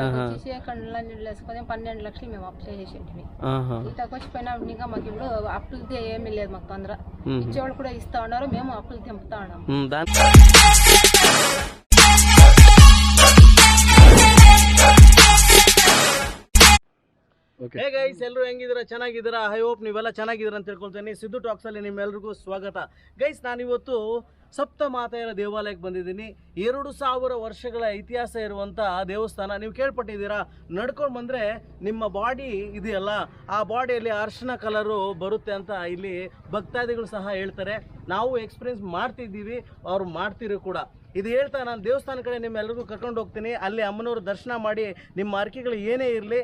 ఇతకు వచ్చేసి నీళ్ళు వేసుకొని పన్నెండు లక్షలు మేము అప్లై చేసేటివి ఆహా. ఇతకు వచ్చిపోయినప్పుడు ఇంకా మాకు ఇప్పుడు అప్పులది ఏమీ లేదు మాకు తొందర. ఇచ్చేవాళ్ళు కూడా ఇస్తా ఉన్నారు మేము అప్పులు తెంపుతా ఉన్నాం ಹೇ ಗೈಸ್ ಎಲ್ಲರೂ ಹೆಂಗಿದ್ದೀರಾ? ಚೆನ್ನಾಗಿದ್ದೀರಾ? ಐ ಹೋಪ್ ನೀವೆಲ್ಲ ಚೆನ್ನಾಗಿದ್ದೀರಾ ಅಂತ ತಿಳ್ಕೊಳ್ತೀನಿ. ಸಿದ್ದು ಟಾಕ್ಸಲ್ಲಿ ನಿಮ್ಮೆಲ್ರಿಗೂ ಸ್ವಾಗತ. ಗೈಸ್ ನಾನಿವತ್ತು ಸಪ್ತ ಮಾತೆಯರ ದೇವಾಲಯಕ್ಕೆ ಬಂದಿದ್ದೀನಿ. ಎರಡು ಸಾವಿರ ವರ್ಷಗಳ ಇತಿಹಾಸ ಇರುವಂಥ ದೇವಸ್ಥಾನ. ನೀವು ಕೇಳ್ಪಟ್ಟಿದ್ದೀರಾ? ನಡ್ಕೊಂಡು ಬಂದರೆ ನಿಮ್ಮ ಬಾಡಿ ಇದೆಯಲ್ಲ, ಆ ಬಾಡಿಯಲ್ಲಿ ಅರ್ಶಿನ ಕಲರು ಬರುತ್ತೆ ಅಂತ ಇಲ್ಲಿ ಭಕ್ತಾದಿಗಳು ಸಹ ಹೇಳ್ತಾರೆ. ನಾವು ಎಕ್ಸ್ಪೀರಿಯನ್ಸ್ ಮಾಡ್ತಿದ್ದೀವಿ, ಅವ್ರು ಮಾಡ್ತಿರೋ ಕೂಡ. ಇದು ಹೇಳ್ತಾ ನಾನು ದೇವಸ್ಥಾನ ಕಡೆ ನಿಮ್ಮೆಲ್ಲರಿಗೂ ಕರ್ಕೊಂಡು ಹೋಗ್ತೀನಿ. ಅಲ್ಲಿ ಅಮ್ಮನವರು ದರ್ಶನ ಮಾಡಿ ನಿಮ್ಮ ಅರ್ಕೆಗಳು ಏನೇ ಇರಲಿ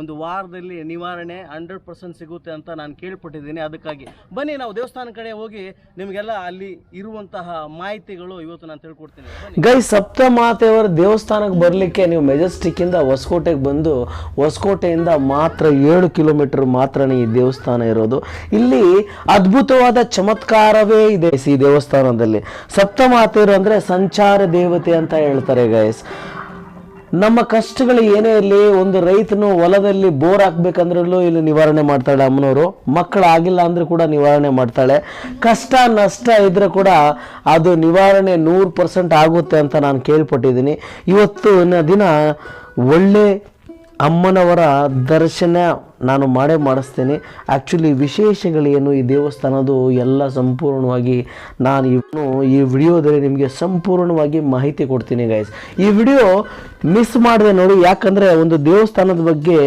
ಒಂದು ವಾರದಲ್ಲಿ ನಿವಾರಣೆ ಹಂಡ್ರೆಡ್ ಪರ್ಸೆಂಟ್ ಸಿಗುತ್ತೆ ಅಂತ ನಾನು ಕೇಳ್ಪಟ್ಟಿದ್ದೀನಿ. ಅದಕ್ಕಾಗಿ ಬನ್ನಿ, ನಾವು ದೇವಸ್ಥಾನ ಕಡೆ ಹೋಗಿ ನಿಮಗೆಲ್ಲ ಅಲ್ಲಿ ಇರುವಂತಹ ಮಾಹಿತಿಗಳು ಇವತ್ತು ನಾನು ತಿಳ್ಕೊಡ್ತೀನಿ. ಗೈ ಸಪ್ತಮಾತೆಯವರ ದೇವಸ್ಥಾನಕ್ಕೆ ಬರಲಿಕ್ಕೆ ನೀವು ಮೆಜೆಸ್ಟಿಕ್ಕಿಂದ ಹೊಸಕೋಟೆಗೆ ಬಂದು, ಹೊಸಕೋಟೆಯಿಂದ ಮಾತ್ರ ಏಳು ಕಿಲೋಮೀಟರ್ ಮಾತ್ರನೇ ಈ ದೇವಸ್ಥಾನ ಇರೋದು. ಇಲ್ಲಿ ಅದ್ಭುತವಾದ ಚಮತ್ಕಾರವೇ ಇದೆ ಈ ದೇವಸ್ಥಾನದಲ್ಲಿ. ಸಪ್ತಮಾತೆಯರು ಅಂದರೆ ಸಂಚಾರ ದೇವತೆ ಅಂತ ಹೇಳ್ತಾರೆ ಗೈಸ್ ನಮ್ಮ ಕಷ್ಟಗಳು ಏನೇ ಇರಲಿ, ಒಂದು ರೈತನು ಹೊಲದಲ್ಲಿ ಬೋರ್ ಹಾಕ್ಬೇಕಂದ್ರೂ ಇಲ್ಲಿ ನಿವಾರಣೆ ಮಾಡ್ತಾಳೆ ಅಮ್ಮನವರು. ಮಕ್ಕಳು ಆಗಿಲ್ಲ ಅಂದ್ರೆ ಕೂಡ ನಿವಾರಣೆ ಮಾಡ್ತಾಳೆ. ಕಷ್ಟ, ನಷ್ಟ ಇದ್ರೆ ಕೂಡ ಅದು ನಿವಾರಣೆ ನೂರು ಪರ್ಸೆಂಟ್ ಆಗುತ್ತೆ ಅಂತ ನಾನು ಕೇಳ್ಪಟ್ಟಿದ್ದೀನಿ. ಇವತ್ತಿನ ದಿನ ಒಳ್ಳೆ ಅಮ್ಮನವರ ದರ್ಶನ ನಾನು ಮಾಡೇ ಮಾಡಿಸ್ತೇನೆ. ಆ್ಯಕ್ಚುಲಿ ವಿಶೇಷಗಳೇನು ಈ ದೇವಸ್ಥಾನದ್ದು ಎಲ್ಲ ಸಂಪೂರ್ಣವಾಗಿ ನಾನು ಇವನು ಈ ವಿಡಿಯೋದಲ್ಲಿ ನಿಮಗೆ ಸಂಪೂರ್ಣವಾಗಿ ಮಾಹಿತಿ ಕೊಡ್ತೀನಿ ಗೈಸ್ ಈ ವಿಡಿಯೋ ಮಿಸ್ ಮಾಡಿದೆ ನೋಡಿ, ಯಾಕಂದರೆ ಒಂದು ದೇವಸ್ಥಾನದ ಬಗ್ಗೆ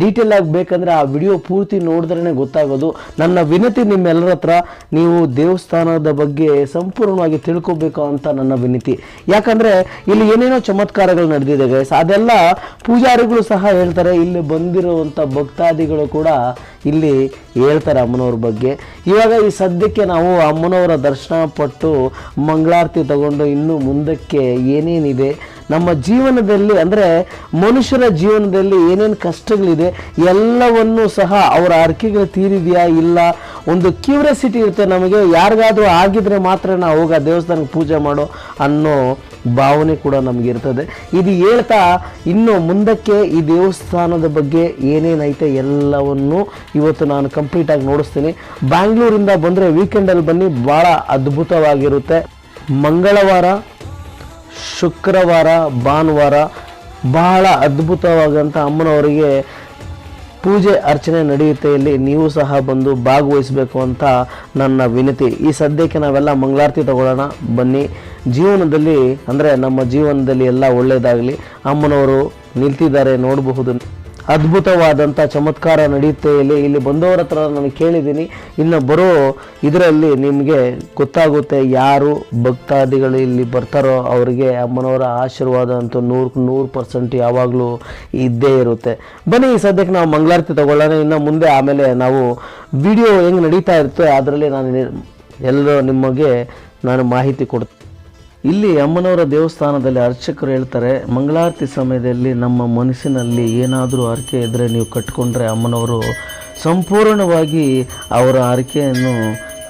ಡೀಟೇಲ್ ಆಗಿ ಬೇಕಂದರೆ ಆ ವಿಡಿಯೋ ಪೂರ್ತಿ ನೋಡಿದ್ರೇ ಗೊತ್ತಾಗೋದು. ನನ್ನ ವಿನತಿ ನಿಮ್ಮೆಲ್ಲರ ಹತ್ರ, ನೀವು ದೇವಸ್ಥಾನದ ಬಗ್ಗೆ ಸಂಪೂರ್ಣವಾಗಿ ತಿಳ್ಕೊಬೇಕು ಅಂತ ನನ್ನ ವಿನತಿ. ಯಾಕಂದರೆ ಇಲ್ಲಿ ಏನೇನೋ ಚಮತ್ಕಾರಗಳು ನಡೆದಿದೆ ಗೈಸ್ ಅದೆಲ್ಲ ಪೂಜಾರಿಗಳು ಸಹ ಹೇಳ್ತಾರೆ, ಇಲ್ಲಿ ಬಂದಿರುವಂಥ ಭಕ್ತಾದಿಗಳು ಕೂಡ ಇಲ್ಲಿ ಹೇಳ್ತಾರೆ ಅಮ್ಮನವ್ರ ಬಗ್ಗೆ. ಇವಾಗ ಈ ಸದ್ಯಕ್ಕೆ ನಾವು ಅಮ್ಮನವರ ದರ್ಶನ ಪಟ್ಟು ಮಂಗಳಾರತಿ ತಗೊಂಡು ಇನ್ನು ಮುಂದಕ್ಕೆ ಏನೇನಿದೆ, ನಮ್ಮ ಜೀವನದಲ್ಲಿ ಅಂದರೆ ಮನುಷ್ಯರ ಜೀವನದಲ್ಲಿ ಏನೇನು ಕಷ್ಟಗಳಿದೆ, ಎಲ್ಲವನ್ನೂ ಸಹ ಅವರ ಅರ್ಕೆಗಳು ತೀರಿದೆಯಾ ಇಲ್ಲ? ಒಂದು ಕ್ಯೂರಿಯಾಸಿಟಿ ಇರುತ್ತೆ ನಮಗೆ, ಯಾರಿಗಾದರೂ ಆಗಿದ್ರೆ ಮಾತ್ರ ನಾವು ಹೋಗ ದೇವಸ್ಥಾನಕ್ಕೆ ಪೂಜೆ ಮಾಡೋ ಅನ್ನೋ ಭಾವನೆ ಕೂಡ ನಮಗಿರ್ತದೆ ಇದು ಹೇಳ್ತಾ ಇನ್ನು ಮುಂದಕ್ಕೆ ಈ ದೇವಸ್ಥಾನದ ಬಗ್ಗೆ ಏನೇನೈತೆ ಎಲ್ಲವನ್ನು ಇವತ್ತು ನಾನು ಕಂಪ್ಲೀಟಾಗಿ ನೋಡಿಸ್ತೀನಿ. ಬ್ಯಾಂಗ್ಳೂರಿಂದ ಬಂದರೆ ವೀಕೆಂಡಲ್ಲಿ ಬನ್ನಿ ಭಾಳ ಅದ್ಭುತವಾಗಿರುತ್ತೆ. ಮಂಗಳವಾರ, ಶುಕ್ರವಾರ, ಭಾನುವಾರ ಬಹಳ ಅದ್ಭುತವಾದಂಥ ಅಮ್ಮನವರಿಗೆ ಪೂಜೆ ಅರ್ಚನೆ ನಡೆಯುತ್ತೆ, ಇಲ್ಲಿ ನೀವು ಸಹ ಬಂದು ಭಾಗವಹಿಸಬೇಕು ಅಂತ ನನ್ನ ವಿನತಿ. ಈ ಸದ್ಯಕ್ಕೆ ನಾವೆಲ್ಲ ಮಂಗಳಾರತಿ ತಗೊಳ್ಳೋಣ, ಬನ್ನಿ. ಜೀವನದಲ್ಲಿ, ಅಂದರೆ ನಮ್ಮ ಜೀವನದಲ್ಲಿ ಎಲ್ಲ ಒಳ್ಳೆಯದಾಗಲಿ ಅಮ್ಮನವರು ನಿಲ್ತಿದ್ದಾರೆ, ನೋಡಬಹುದು. ಅದ್ಭುತವಾದಂಥ ಚಮತ್ಕಾರ ನಡೆಯುತ್ತೆ ಇಲ್ಲಿ. ಇಲ್ಲಿ ಬಂದವರ ಹತ್ರ ನಾನು ಕೇಳಿದ್ದೀನಿ. ಇನ್ನು ಬರೋ ಇದರಲ್ಲಿ ನಿಮಗೆ ಗೊತ್ತಾಗುತ್ತೆ ಯಾರು ಭಕ್ತಾದಿಗಳು ಇಲ್ಲಿ ಬರ್ತಾರೋ ಅವರಿಗೆ ಅಮ್ಮನವರ ಆಶೀರ್ವಾದ ಅಂತೂ ನೂರು ನೂರು ಪರ್ಸೆಂಟ್ ಯಾವಾಗಲೂ ಇದ್ದೇ ಇರುತ್ತೆ. ಬನ್ನಿ, ಈ ಸದ್ಯಕ್ಕೆ ನಾವು ಮಂಗಳಾರತಿ ತಗೊಳ್ಳೋಣ. ಇನ್ನು ಮುಂದೆ ಆಮೇಲೆ ನಾವು ವಿಡಿಯೋ ಹೆಂಗೆ ನಡೀತಾ ಇರುತ್ತೆ ಅದರಲ್ಲಿ ನಾನು ಎಲ್ಲರೂ ನಿಮಗೆ ನಾನು ಮಾಹಿತಿ ಕೊಡ್ತೀನಿ. ಇಲ್ಲಿ ಅಮ್ಮನವರ ದೇವಸ್ಥಾನದಲ್ಲಿ ಅರ್ಚಕರು ಹೇಳ್ತಾರೆ, ಮಂಗಳಾರತಿ ಸಮಯದಲ್ಲಿ ನಮ್ಮ ಮನಸ್ಸಿನಲ್ಲಿ ಏನಾದರೂ ಹರಕೆ ಇದ್ದರೆ ನೀವು ಕಟ್ಕೊಂಡ್ರೆ ಅಮ್ಮನವರು ಸಂಪೂರ್ಣವಾಗಿ ಅವರ ಹರಕೆಯನ್ನು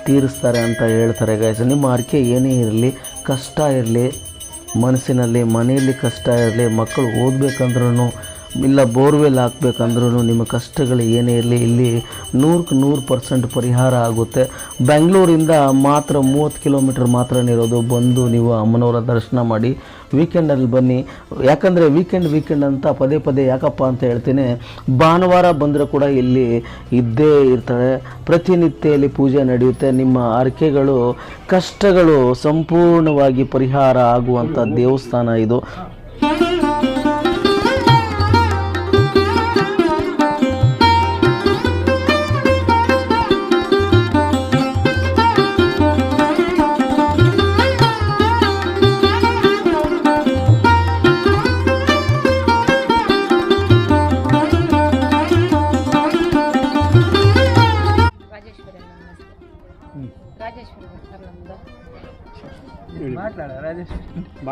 ತೀರಿಸ್ತಾರೆ ಅಂತ ಹೇಳ್ತಾರೆ ಗೈಸ್ ನಿಮ್ಮ ಹರಕೆ ಏನೇ ಇರಲಿ, ಕಷ್ಟ ಇರಲಿ, ಮನಸ್ಸಿನಲ್ಲಿ, ಮನೆಯಲ್ಲಿ ಕಷ್ಟ ಇರಲಿ, ಮಕ್ಕಳು ಓದಬೇಕಂದ್ರೂ ಇಲ್ಲ, ಬೋರ್ವೆಲ್ ಹಾಕ್ಬೇಕಂದ್ರೂ ನಿಮ್ಮ ಕಷ್ಟಗಳು ಏನೇ ಇರಲಿ, ಇಲ್ಲಿ ನೂರಕ್ಕೆ ನೂರು ಪರ್ಸೆಂಟ್ ಪರಿಹಾರ ಆಗುತ್ತೆ. ಬೆಂಗಳೂರಿಂದ ಮಾತ್ರ ಮೂವತ್ತು ಕಿಲೋಮೀಟ್ರ್ ಮಾತ್ರ ಇರೋದು. ಬಂದು ನೀವು ಅಮ್ಮನವರ ದರ್ಶನ ಮಾಡಿ, ವೀಕೆಂಡಲ್ಲಿ ಬನ್ನಿ. ಯಾಕಂದರೆ ವೀಕೆಂಡ್ ವೀಕೆಂಡ್ ಅಂತ ಪದೇ ಪದೇ ಯಾಕಪ್ಪ ಅಂತ ಹೇಳ್ತೀನಿ, ಭಾನುವಾರ ಬಂದರೂ ಕೂಡ ಇಲ್ಲಿ ಇದ್ದೇ ಇರ್ತಾರೆ. ಪ್ರತಿನಿತ್ಯ ಇಲ್ಲಿ ಪೂಜೆ ನಡೆಯುತ್ತೆ. ನಿಮ್ಮ ಹರಕೆಗಳು ಕಷ್ಟಗಳು ಸಂಪೂರ್ಣವಾಗಿ ಪರಿಹಾರ ಆಗುವಂಥ ದೇವಸ್ಥಾನ ಇದು.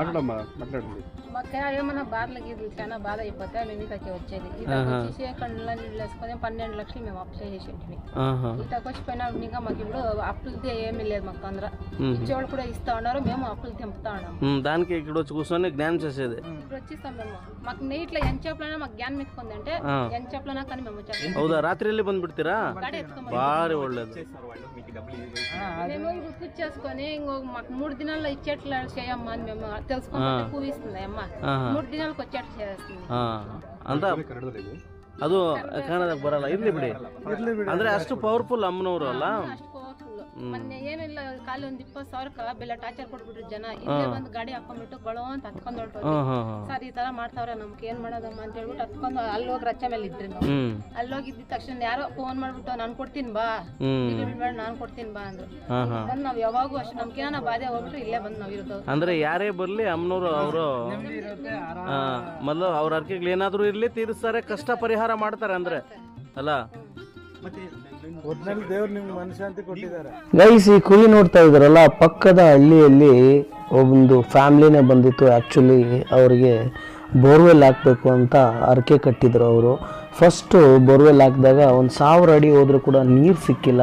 మాట్లాడమ్మా మాట్లాడండి. ఏమన్నా బాధలకి ఇది చాలా బాధ అయిపోతే మేము ఇతకి వచ్చేది ఇతకు వచ్చేసి కళ్ళ నీళ్ళు వేసుకొని పన్నెండు లక్షలు మేము అప్పు చేసేసింటివి ఆహా. ఇతకు వచ్చిపోయినప్పుడు ఇంకా మాకు ఇప్పుడు అప్పులది ఏమీ లేదు మాకు తొందర ఇచ్చేవాళ్ళు కూడా ఇస్తా ఉన్నారు మేము అప్పులు తెంపుతా ఉన్నాము ఉమ్, దానికి ఇక్కడ వచ్చి కూర్చొని జ్ఞానం చేసేది ఇప్పుడు వచ్చిస్తాం మేము మాకు నీట్లో ఎంత చెప్పలైనా మాకు జ్ఞానం ఎక్కుంది అంటే ఆ. ఎంత చెప్పలైనా కానీ మేము వచ్చాము ಹೌದಾ ರಾತ್ರಿಯಲ್ಲಿ ಬಂದ್ಬಿಡ್ತೀರಾ ಗಾಡಿ ಎತ್ಕೊಂಡ್ ಭಾರಿ ಒಳ್ಳೇದು మేము గుర్తు చేసుకొని ఇంకో మాకు మూడు దినాల్లో ఇచ్చేట్లా చేయమ్మా అని మేము తెలుసుకుంటే పూవిస్తుంది అమ్మ ಮೂರು ಅಂತ ಅದು ಕನ್ನಡದಾಗ ಬರಲ್ಲ. ಇರ್ಲಿ ಬಿಡಿ. ಅಂದ್ರೆ ಅಷ್ಟು ಪವರ್ಫುಲ್ ಅಮ್ಮನವರು ಅಲ್ಲ? ಮೊನ್ನೆ ಏನಿಲ್ಲ ಖಾಲಿ ಒಂದ್ ಇಪ್ಪತ್ತು ಸಾವಿರಕ್ಕ ಬೆಲ್ಲ ಟಾರ್ಚರ್ ಕೊಟ್ಬಿಟ್ರು ಜನ. ಇಲ್ಲೇ ಬಂದು ಗಾಡಿ ಹಾಕೊಂಡ್ಬಿಟ್ಟು ಬಳೋ ಅಂತ ಹತ್ಕೊಂಡ್ ಹೊರಟೋದ್ರು ಸರ್ ಈ ತರ ಮಾಡ್ತಾವ್ರೆ ನಮ್ಗೆ ಏನ್ ಮಾಡೋದಮ್ಮ ಅಂತ ಹೇಳ್ಬಿಟ್ಟು ಹತ್ಕೊಂಡು ಅಲ್ಲಿ ಹೋಗಿ ರಚ ಮೇಲೆ ಇದ್ರಿ. ನಾವು ಅಲ್ಲಿ ಹೋಗಿದ್ದ ತಕ್ಷಣ ಯಾರೋ ಫೋನ್ ಮಾಡ್ಬಿಟ್ಟು ನಾನು ಕೊಡ್ತೀನಿ ಬಾ. ಬೇಡ ನಾನ್ ಬಿಡ್ಬೇಡ ನಾನು ಕೊಡ್ತೀನಿ ಬಾ ಅಂದ್ರು. ಬಂದ್ ನಾವ್ ಯಾವಾಗೂ ಅಷ್ಟು ನಮ್ಗೆ ಏನೋ ಬಾಧೆ ಹೋಗ್ಬಿಟ್ಟು ಇಲ್ಲೇ ಬಂದು ನಾವ್ ಇರೋದು. ಅಂದ್ರೆ ಯಾರೇ ಬರ್ಲಿ ಅಮ್ಮನವರು ಅವರು ಮೊದಲು ಅವ್ರ ಅರ್ಕೆಗಳು ಏನಾದ್ರು ಇರ್ಲಿ ತೀರಿಸ್ತಾರೆ ಕಷ್ಟ ಪರಿಹಾರ ಮಾಡ್ತಾರೆ ಅಂದ್ರೆ. ಅಲ್ಲ? ಗೈಸ್ ಈ ಕುರಿ ನೋಡ್ತಾ ಇದ್ರಲ್ಲ ಪಕ್ಕದ ಹಳ್ಳಿಯಲ್ಲಿ ಒಂದು ಫ್ಯಾಮ್ಲಿನೇ ಬಂದಿತ್ತು. ಆ್ಯಕ್ಚುಲಿ ಅವರಿಗೆ ಬೋರ್ವೆಲ್ ಹಾಕಬೇಕು ಅಂತ ಅರಕೆ ಕಟ್ಟಿದ್ರು ಅವರು. ಫಸ್ಟು ಬೋರ್ವೆಲ್ ಹಾಕಿದಾಗ ಒಂದು ಸಾವಿರ ಅಡಿ ಹೋದರೂ ಕೂಡ ನೀರು ಸಿಕ್ಕಿಲ್ಲ.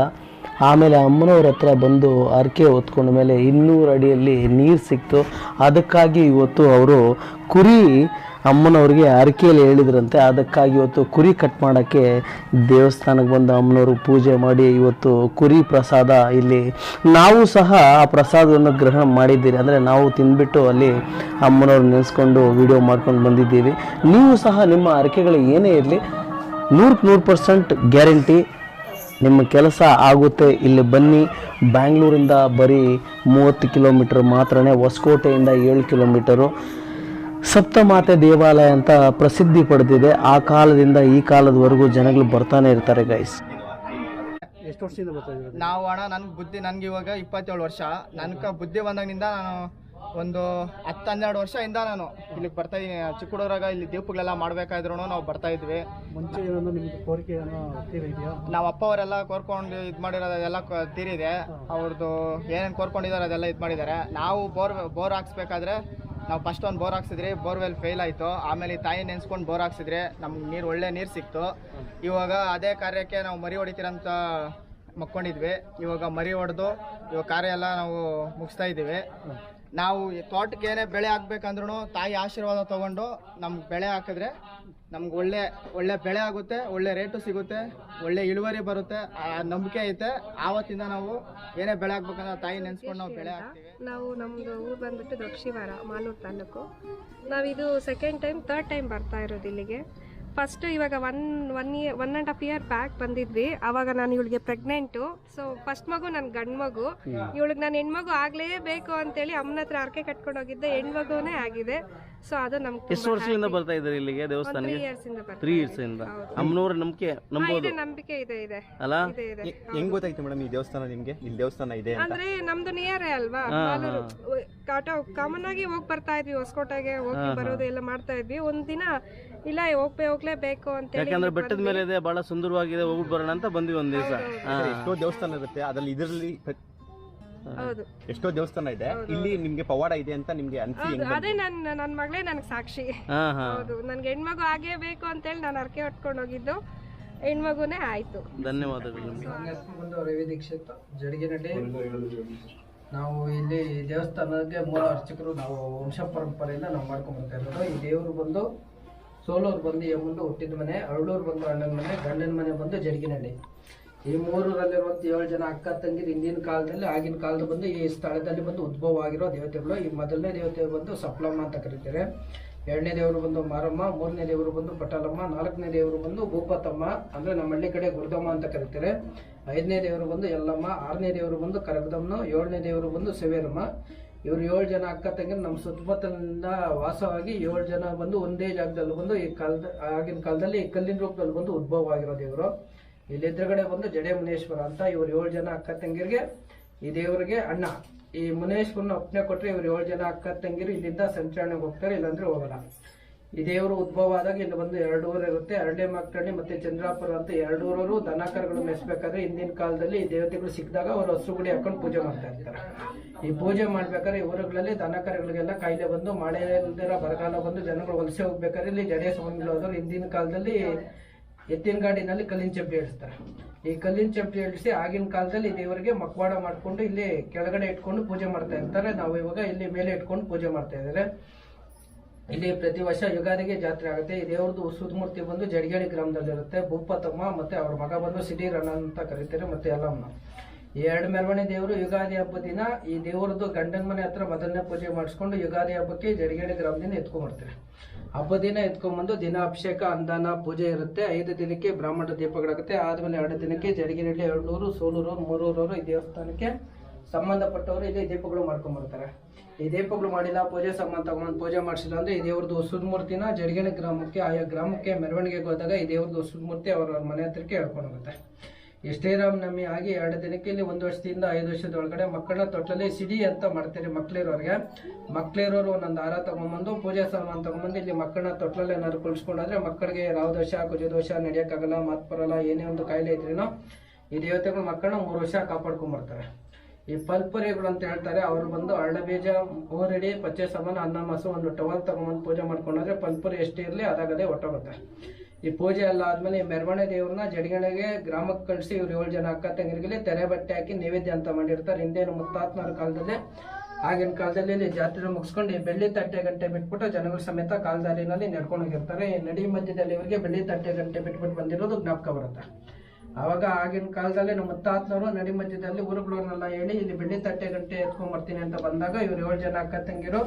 ಆಮೇಲೆ ಅಮ್ಮನವ್ರ ಹತ್ರ ಬಂದು ಅರಕೆ ಹೊತ್ಕೊಂಡ ಮೇಲೆ ಇನ್ನೂರು ಅಡಿಯಲ್ಲಿ ನೀರು ಸಿಕ್ತು. ಅದಕ್ಕಾಗಿ ಇವತ್ತು ಅವರು ಕುರಿ ಅಮ್ಮನವ್ರಿಗೆ ಅರಕೆಯಲ್ಲಿ ಹೇಳಿದ್ರಂತೆ, ಅದಕ್ಕಾಗಿ ಇವತ್ತು ಕುರಿ ಕಟ್ ಮಾಡೋಕ್ಕೆ ದೇವಸ್ಥಾನಕ್ಕೆ ಬಂದು ಅಮ್ಮನವರು ಪೂಜೆ ಮಾಡಿ ಇವತ್ತು ಕುರಿ ಪ್ರಸಾದ ಇಲ್ಲಿ. ನಾವು ಸಹ ಆ ಪ್ರಸಾದವನ್ನು ಗ್ರಹಣ ಮಾಡಿದ್ದೀರಿ. ಅಂದರೆ ನಾವು ತಿಂದ್ಬಿಟ್ಟು ಅಲ್ಲಿ ಅಮ್ಮನವ್ರು ನೆನೆಸ್ಕೊಂಡು ವಿಡಿಯೋ ಮಾಡ್ಕೊಂಡು ಬಂದಿದ್ದೀವಿ. ನೀವು ಸಹ ನಿಮ್ಮ ಅರಕೆಗಳು ಏನೇ ಇರಲಿ, ನೂರಕ್ಕೆ ನೂರು ಪರ್ಸೆಂಟ್ ಗ್ಯಾರಂಟಿ ನಿಮ್ಮ ಕೆಲಸ ಆಗುತ್ತೆ. ಇಲ್ಲಿ ಬನ್ನಿ, ಬ್ಯಾಂಗ್ಳೂರಿಂದ ಬರೀ ಮೂವತ್ತು ಕಿಲೋಮೀಟ್ರ್ ಮಾತ್ರನೇ ಹೊಸಕೋಟೆಯಿಂದ ಏಳು ಕಿಲೋಮೀಟರು ಸಪ್ತಮಾತೆ ದೇವಾಲಯ ಅಂತ ಪ್ರಸಿದ್ಧಿ ಪಡೆದಿದೆ. ಆ ಕಾಲದಿಂದ ಈ ಕಾಲದವರೆಗೂ ಜನಗಳು ಬರ್ತಾನೆ ಇರ್ತಾರೆ ಗೈಸ್ ಎಷ್ಟು ವರ್ಷದಿಂದ ಬರ್ತಾ ಇದ್ದೀರಾ? ನಾವು ಅಣ್ಣ ನನ್ಗೆ ಬುದ್ಧಿ ನನ್ಗೆ ಇವಾಗ ಇಪ್ಪತ್ತೇಳು ವರ್ಷ. ನನ್ಗೆ ಬುದ್ಧಿ ಬಂದಾಗಿನಿಂದ ನಾನು ಒಂದು ಹತ್ತು ಹನ್ನೆರಡು ವರ್ಷದಿಂದ ನಾನು ಇಲ್ಲಿಗೆ ಬರ್ತಾ ಇದ್ದೀನಿ ಚಿಕ್ಕ ಹುಡುಗರಾಗ ಇಲ್ಲಿ ದೀಪಗಳೆಲ್ಲ ಮಾಡ್ಬೇಕಾದ್ರೂ ನಾವು ಬರ್ತಾ ಇದ್ವಿ. ಮುಂಚೆ ನಿಮ್ಗೆ ಕೋರಿಕೆ ಏನೋ ನಾವು ಅಪ್ಪ ಅವರೆಲ್ಲ ಕೋರ್ಕೊಂಡು ಇದು ಮಾಡಿರೋದು ಅದೆಲ್ಲ ಕೊ- ತೀರಿದೆ. ಅವ್ರದ್ದು ಏನೇನು ಕೋರ್ಕೊಂಡಿದ್ದಾರೆ ಅದೆಲ್ಲ ಇದು ಮಾಡಿದ್ದಾರೆ. ನಾವು ಬೋರ್ ಬೋರ್ ಹಾಕ್ಸ್ಬೇಕಾದ್ರೆ ನಾವು ಫಸ್ಟ್ ಒಂದು ಬೋರ್ ಹಾಕ್ಸಿದ್ರಿ ಬೋರ್ವೆಲ್ ಫೇಲ್ ಆಯಿತು. ಆಮೇಲೆ ತಾಯಿ ನೆನ್ಸ್ಕೊಂಡು ಬೋರ್ ಹಾಕ್ಸಿದ್ರೆ, ನಮ್ಗೆ ನೀರು ಒಳ್ಳೆ ನೀರು ಸಿಕ್ತು. ಇವಾಗ ಅದೇ ಕಾರ್ಯಕ್ಕೆ ನಾವು ಮರಿ ಹೊಡಿತೀರಂತ ಮಕ್ಕೊಂಡಿದ್ವಿ. ಇವಾಗ ಮರಿ ಹೊಡೆದು ಇವಾಗ ಕಾರ್ಯ ಎಲ್ಲ ನಾವು ಮುಗಿಸ್ತಾ ಇದ್ದೀವಿ. ನಾವು ಈ ತೋಟಕ್ಕೆ ಏನೇ ಬೆಳೆ ಹಾಕ್ಬೇಕಂದ್ರೂ ತಾಯಿ ಆಶೀರ್ವಾದ ತಗೊಂಡು ನಮ್ಗೆ ಬೆಳೆ ಹಾಕಿದ್ರೆ ನಮ್ಗೆ ಒಳ್ಳೆ ಒಳ್ಳೆ ಬೆಳೆ ಆಗುತ್ತೆ, ಒಳ್ಳೆ ರೇಟು ಸಿಗುತ್ತೆ, ಒಳ್ಳೆ ಇಳುವರಿ ಬರುತ್ತೆ, ಆ ನಂಬಿಕೆ ಐತೆ. ಆವತ್ತಿಂದ ನಾವು ಏನೇ ಬೆಳೆ ಹಾಕ್ಬೇಕಂದ್ರೆ ತಾಯಿ ನೆನೆಸ್ಕೊಂಡು ನಾವು ಬೆಳೆ ಹಾಕ್ತೀವಿ. ನಾವು ನಮ್ಮದು ಊರು ಬಂದ್ಬಿಟ್ಟು ದಕ್ಷಿವಾರ ಮಾಲೂರು ತಾಲೂಕು. ನಾವಿದು ಸೆಕೆಂಡ್ ಟೈಮ್ ಥರ್ಡ್ ಟೈಮ್ ಬರ್ತಾ ಇರೋದು ಇಲ್ಲಿಗೆ. ಫಸ್ಟ್ ಇವಾಗ one one year one and half year back ಬಂದಿದ್ವಿ. ಅವಾಗ ನಾನು ಇವಳಿಗೆ ಪ್ರೆಗ್ನೆಂಟು ಸೊ ಫಸ್ಟ್ ಮಗು ನನ್ನ ಗಂಡು ಮಗು. ಇವಳಿಗೆ ನಾನು ಹೆಣ್ಮಗು ಆಗಲೇಬೇಕು ಅಂತೇಳಿ ಅಮ್ಮನ ಹತ್ರ ಅರ್ಕೆ ಕಟ್ಕೊಂಡು ಹೋಗಿದ್ದೆ. ಹೆಣ್ಮಗುನೇ ಆಗಿದೆ. ಸೊ ಅದು ನಮ್ಗೆ ಎಷ್ಟು ವರ್ಷದಿಂದ ಬರ್ತಾ ಇದ್ದಾರೆ ಇಲ್ಲಿಗೆ ತ್ರೀ ದೇವಸ್ಥಾನಕ್ಕೆ? ಇಯರ್ಸ್ ಇಂದ ಬರ್ತಾ ತ್ರೀ ಇಯರ್ಸ್ ಇಂದ. ಅಮ್ಮನವ್ರ ನಂಬಿಕೆ ನಂಬೋದು. ಇದೆ ನಂಬಿಕೆ ಇದೆ ಇದೆ. ಅಲ್ಲ? ಇದೆ ಇದೆ. ಹೆಂಗ್ ಗೊತ್ತಾಯ್ತು ಮೇಡಮ್ ಈ ದೇವಸ್ಥಾನ ನಿಮ್ಗೆ? ಇಲ್ಲಿ ದೇವಸ್ಥಾನ ಇದೆ ಅಂತ. ಅಂದ್ರೆ ನಮ್ದು ನಿಯರೇ ಅಲ್ವಾ? ಕಾಟ ಕಾಮನ್ ಆಗಿ ಹೋಗಿ ಬರ್ತಾ ಇದ್ವಿ ಹೊಸಕೋಟೆಗೆ ಹೋಗಿ ಬರೋದು ಎಲ್ಲ ಮಾಡ್ತಾ ಇದ್ವಿ. ಒಂದಿನ ದಿನ ಇಲ್ಲ ಹೋಗ್ಬೇ ಹೋಗ್ಲೇಬೇಕು ಅಂತ ಯಾಕಂದ್ರೆ ಬೆಟ್ಟದ ಮೇಲೆ ಇದೆ ಬಹಳ ಸುಂದರವಾಗಿದೆ ಹೋಗ್ಬಿಟ್ಟು ಬರೋಣ ಅಂತ ಬಂದ್ವಿ ಒಂದ್ ದಿವಸ. ಎಷ್ಟೋ ದೇವಸ್ಥಾನ ಇರುತ್ತೆ ಅದ್ರಲ್ಲಿ ಇದರಲ್ಲಿ ಹೌದು. ಎಷ್ಟೋ ದೇವಸ್ಥಾನ ಇದೆ. ಇಲ್ಲಿ ನಿಮ್ಗೆ ಪವಾಡ ಇದೆ ಅಂತ ನಿಮ್ಗೆ ಹೌದು ಅದೇ ನನ್ನ ನನ್ನ ಮಗಳೇ ನನಗೆ ಸಾಕ್ಷಿ. ಹಾ ಹಾ. ಹೌದು ನನ್ಗೆ ಹೆಣ್ಮಗು ಆಗೇ ಬೇಕು ಅಂತೇಳಿ ನಾನು ಅರ್ಕೆ ಹೊಟ್ಕೊಂಡು ಹೋಗಿದ್ದು. ಹೆಣ್ಮಗುನೇ ಆಯ್ತು. ಧನ್ಯವಾದಗಳು. ನಿಮ್ಗೆ ಒಂದು ರವಿ ದೀಕ್ಷಿತ್ ಜಡಗಿನಡಿ ನಾವು ಇಲ್ಲಿ ದೇವಸ್ಥಾನಕ್ಕೆ ಮೂಲ ಅರ್ಚಕರು ನಾವು ವಂಶ ಪರಂಪರೆಯಿಂದ ನಾವು ಮಾಡ್ಕೊಂಡ್ ಬರ್ತಾ ಇರೋದು. ಈ ದೇವರು ಬಂದು ಸೋಲೂರು ಬಂದು ಯಮ್ಮಂದು ಹುಟ್ಟಿದ ಮನೆ ಅರಳೂರು ಬಂದು ಅಣ್ಣನ ಮನೆ ಗಂಡನ ಮನೆ ಬಂದು ಜಡಗಿನಡಿ ಈ ಮೂರರಲ್ಲಿರುವಂತ ಏಳು ಜನ ಅಕ್ಕ ತಂಗಿರು ಹಿಂದಿನ ಕಾಲದಲ್ಲಿ, ಆಗಿನ ಕಾಲದ ಬಂದು ಈ ಸ್ಥಳದಲ್ಲಿ ಬಂದು ಉದ್ಭವ ಆಗಿರೋ ದೇವತೆಗಳು. ಈ ಮೊದಲನೇ ದೇವತೆ ಬಂದು ಸಪ್ಲಮ್ಮ ಅಂತ ಕರೀತಾರೆ. ಎರಡನೇ ದೇವರು ಬಂದು ಮಾರಮ್ಮ, ಮೂರನೇ ದೇವರು ಬಂದು ಪಟಾಲಮ್ಮ, ನಾಲ್ಕನೇ ದೇವರು ಬಂದು ಭೂಪತಮ್ಮ, ಅಂದ್ರೆ ನಮ್ಮ ಹಳ್ಳಿ ಕಡೆ ಗುರುದಮ್ಮ ಅಂತ ಕರೀತಾರೆ. ಐದನೇ ದೇವರು ಬಂದು ಎಲ್ಲಮ್ಮ ಆರನೇ ದೇವರು ಬಂದು ಕರಗದಮ್ಮ ಏಳನೇ ದೇವರು ಬಂದು ಸವೇರಮ್ಮ. ಇವರು ಏಳು ಜನ ಅಕ್ಕ ತಂಗಿರು ನಮ್ಮ ಸುತ್ತಮುತ್ತಲಿಂದ ವಾಸವಾಗಿ ಏಳು ಜನ ಬಂದು ಒಂದೇ ಜಾಗದಲ್ಲಿ ಬಂದು ಈ ಕಾಲದ, ಆಗಿನ ಕಾಲದಲ್ಲಿ ಕಲ್ಲಿನ ರೂಪದಲ್ಲಿ ಬಂದು ಉದ್ಭವ ಆಗಿರೋ ದೇವರು. ಇಲ್ಲಿ ಎದುರುಗಡೆ ಬಂದು ಜಡೆ ಮುನೇಶ್ವರ ಅಂತ ಇವ್ರು ಏಳು ಜನ ಅಕ್ಕ ತಂಗಿರಿಗೆ ಈ ದೇವರಿಗೆ ಅಣ್ಣ. ಈ ಮುನೇಶ್ವರನ ಒಪ್ಪನೆ ಕೊಟ್ಟರೆ ಇವರು ಏಳು ಜನ ಅಕ್ಕ ತಂಗಿರು ಇಲ್ಲಿಂದ ಸಂಚರಣೆಗೆ ಹೋಗ್ತಾರೆ, ಇಲ್ಲಾಂದ್ರೆ ಹೋಗಲ್ಲ. ಈ ದೇವರು ಉದ್ಭವ ಆದಾಗ ಇಲ್ಲಿ ಬಂದು ಎರಡು ಊರು ಇರುತ್ತೆ. ಎರಡೇ ಮಕ್ಕಳಲ್ಲಿ ಮತ್ತೆ ಚಂದ್ರಾಪುರ ಅಂತ ಎರಡು ಊರವರು ದನಕರುಗಳು ಮೆಸ್ಬೇಕಾದ್ರೆ ಹಿಂದಿನ ಕಾಲದಲ್ಲಿ ಈ ದೇವತೆಗಳು ಸಿಕ್ಕಿದಾಗ ಅವರು ಹಸು ಗುಡಿ ಹಾಕೊಂಡು ಪೂಜೆ ಮಾಡ್ತಾ ಇರ್ತಾರೆ. ಈ ಪೂಜೆ ಮಾಡ್ಬೇಕಾದ್ರೆ ಈ ಊರುಗಳಲ್ಲಿ ದನಕರುಗಳಿಗೆಲ್ಲ ಕಾಯಿಲೆ ಬಂದು, ಮಳೆ ಇಲ್ದಿರ ಬರಗಾಲ ಬಂದು ಜನಗಳು ವಲಸೆ ಹೋಗ್ಬೇಕಾದ್ರೆ ಇಲ್ಲಿ ಜಡೆ ಸ್ವಾಮಿಗಳು ಹೋದವರು ಹಿಂದಿನ ಕಾಲದಲ್ಲಿ ಎತ್ತಿನ ಗಾಡಿನಲ್ಲಿ ಕಲ್ಲಿನ ಚಪ್ಪಡಿ ಇಳಿಸ್ತಾರೆ ಈ ಕಲ್ಲಿನ ಚಪ್ಪಡಿ ಇಳಿಸಿ ಆಗಿನ ಕಾಲದಲ್ಲಿ ದೇವರಿಗೆ ಮಕ್ವಾಡ ಮಾಡಿಕೊಂಡು ಇಲ್ಲಿ ಕೆಳಗಡೆ ಇಟ್ಕೊಂಡು ಪೂಜೆ ಮಾಡ್ತಾ ಇರ್ತಾರೆ. ನಾವು ಇವಾಗ ಇಲ್ಲಿ ಮೇಲೆ ಇಟ್ಕೊಂಡು ಪೂಜೆ ಮಾಡ್ತಾ ಇದ್ದಾರೆ ಇಲ್ಲಿ ಪ್ರತಿ ವರ್ಷ ಯುಗಾದಿಗೆ ಜಾತ್ರೆ ಆಗುತ್ತೆ. ಈ ದೇವ್ರದ್ದು ಸುಧಮೂರ್ತಿ ಬಂದು ಜಡಗೇಡಿ ಗ್ರಾಮದಲ್ಲಿರುತ್ತೆ. ಭೂಪತಮ್ಮ ಮತ್ತೆ ಅವ್ರ ಮಗ ಬಂದು ಸಿಡಿರಣ್ಣ ಅಂತ ಕರೀತಾರೆ ಮತ್ತೆ ಎಲ್ಲಮ್ಮ ಎರಡು ಮೆರವಣಿ ದೇವರು ಯುಗಾದಿ ಹಬ್ಬ ದಿನ, ಈ ದೇವರದ್ದು ಗಂಡನ ಮನೆ ಹತ್ರ ಮೊದಲನೇ ಪೂಜೆ ಮಾಡಿಸ್ಕೊಂಡು ಯುಗಾದಿ ಹಬ್ಬಕ್ಕೆ ಜಡಗೇಡಿ ಗ್ರಾಮದಿಂದ ಎತ್ಕೊಂಡ್ಬರ್ತಾರೆ. ಹಬ್ಬ ದಿನ ಎತ್ಕೊಂಡ್ಬಂದು ದಿನ ಅಭಿಷೇಕ, ಅಂದಾನ, ಪೂಜೆ ಇರುತ್ತೆ. ಐದು ದಿನಕ್ಕೆ ಬ್ರಾಹ್ಮಣ ದೀಪಗಳಾಗುತ್ತೆ. ಆದ್ಮೇಲೆ ಎರಡು ದಿನಕ್ಕೆ ಜಡಗಿನಹಳ್ಳಿ ಎರಡೂರು ಸೋಲೂರು ಮೂರೂರವರು ಈ ದೇವಸ್ಥಾನಕ್ಕೆ ಸಂಬಂಧಪಟ್ಟವರು ಇಲ್ಲಿ ದೀಪಗಳು ಮಾಡ್ಕೊಂಡ್ಬರ್ತಾರೆ. ಈ ದೀಪಗಳು ಮಾಡಿಲ್ಲ, ಪೂಜೆ ಸಂಬಂಧ ತಗೊಂಡು ಪೂಜೆ ಮಾಡಿಸಿಲ್ಲ ಅಂದರೆ ಈ ದೇವ್ರದ್ದು ಹೊಸದ ಮೂರ್ತಿನ ಗ್ರಾಮಕ್ಕೆ, ಆಯಾ ಗ್ರಾಮಕ್ಕೆ ಮೆರವಣಿಗೆಗೆ ಹೋದಾಗ ಈ ದೇವ್ರದ್ದು ಹೊಸದ ಮೂರ್ತಿ ಅವ್ರ ಮನೆ ಹತ್ರಕ್ಕೆ ಹೇಳ್ಕೊಂಡು ಹೋಗುತ್ತೆ ಈ ಶ್ರೀರಾಮನವಮಿ ಆಗಿ ಎರಡು ದಿನಕ್ಕೆ ಇಲ್ಲಿ ಒಂದು ವರ್ಷದಿಂದ ಐದು ವರ್ಷದ ಒಳಗಡೆ ಮಕ್ಕಳನ್ನ ತೊಟ್ಟಲ್ಲಿ ಸಿಡಿ ಅಂತ ಮಾಡ್ತಾರೆ ಮಕ್ಳಿರೋರಿಗೆ. ಮಕ್ಳಿರೋರು ಒಂದೊಂದು ಹಾರ ತಗೊಂಬಂದು, ಪೂಜೆ ಸಾಮಾನು ತಗೊಂಬಂದು ಇಲ್ಲಿ ಮಕ್ಕಳನ್ನ ತೊಟ್ಲಲ್ಲಿ ಏನಾದ್ರು ಕುಳಿಸ್ಕೊಂಡಾದ್ರೆ ಮಕ್ಕಳಿಗೆ ರಾವ್ ದೋಷ, ಕುಜ ದೋಷ ನಡೆಯೋಕ್ಕಾಗಲ್ಲ, ಮಾತು ಬರಲ್ಲ, ಏನೇ ಒಂದು ಕಾಯಿಲೆ ಇದ್ರೇನೋ ಈ ದೇವತೆಗಳು ಮಕ್ಕಳನ್ನ ಮೂರು ವರ್ಷ ಕಾಪಾಡ್ಕೊಂಬರ್ತಾರೆ. ಈ ಪಲ್ಪುರಿಗಳು ಅಂತ ಹೇಳ್ತಾರೆ, ಅವ್ರು ಬಂದು ಅರಳ ಬೀಜ ಮೂರಡಿ ಪಚ್ಚೆ ಸಾಮಾನು, ಅನ್ನ, ಮಾಸು, ಒಂದು ಟವಲ್ ತಗೊಂಬಂದು ಪೂಜೆ ಮಾಡ್ಕೊಂಡ್ರೆ ಪಲ್ಪುರಿ ಎಷ್ಟು ಇರಲಿ ಅದಾಗದೇ ಹೊಟ್ಟೋಗುತ್ತೆ. ಈ ಪೂಜೆ ಎಲ್ಲ ಆದ್ಮೇಲೆ ಈ ಮೆರವಣೆ ದೇವ್ರನ್ನ ಜಡಿಗಣೆಗೆ ಗ್ರಾಮಕ್ಕೆ ಕಳಿಸಿ ಇವ್ರು ಏಳು ಜನ ಅಕ್ಕ ತಂಗಿರಿಗೆ ತೆರೆ ಬಟ್ಟೆ ಹಾಕಿ ನೈವೇದ್ಯ ಅಂತ ಮಾಡಿರ್ತಾರೆ. ಹಿಂದೇನು ಮುತ್ತಾತ್ಮರ ಕಾಲದಲ್ಲಿ, ಆಗಿನ ಕಾಲದಲ್ಲಿ ಇಲ್ಲಿ ಜಾತ್ರೆ ಮುಗಿಸ್ಕೊಂಡು ಈ ಬೆಳ್ಳಿ ತಟ್ಟೆ ಗಂಟೆ ಬಿಟ್ಬಿಟ್ಟು ಜನಗಳ ಸಮೇತ ಕಾಲ್ದಾರಿನಲ್ಲಿ ನಡ್ಕೊಂಡು ಹೋಗಿರ್ತಾರೆ. ಈ ನಡಿ ಮಧ್ಯದಲ್ಲಿ ಇವರಿಗೆ ಬೆಳ್ಳಿ ತಟ್ಟೆ ಗಂಟೆ ಬಿಟ್ಬಿಟ್ಟು ಬಂದಿರೋದು ಜ್ಞಾಪಕ ಬರುತ್ತೆ. ಆವಾಗ ಆಗಿನ ಕಾಲದಲ್ಲಿ ನಮ್ಮ ಮುತ್ತಾತ್ನವರು ನಡಿ ಮಧ್ಯದಲ್ಲಿ ಊರುಗಳವ್ರನ್ನೆಲ್ಲ ಹೇಳಿ ಇಲ್ಲಿ ಬೆಳ್ಳಿ ತಟ್ಟೆ ಗಂಟೆ ಎತ್ಕೊಂಡ್ ಬರ್ತೀನಿ ಅಂತ ಬಂದಾಗ ಇವ್ರು ಏಳು ಜನ ಅಕ್ಕ ತಂಗಿರು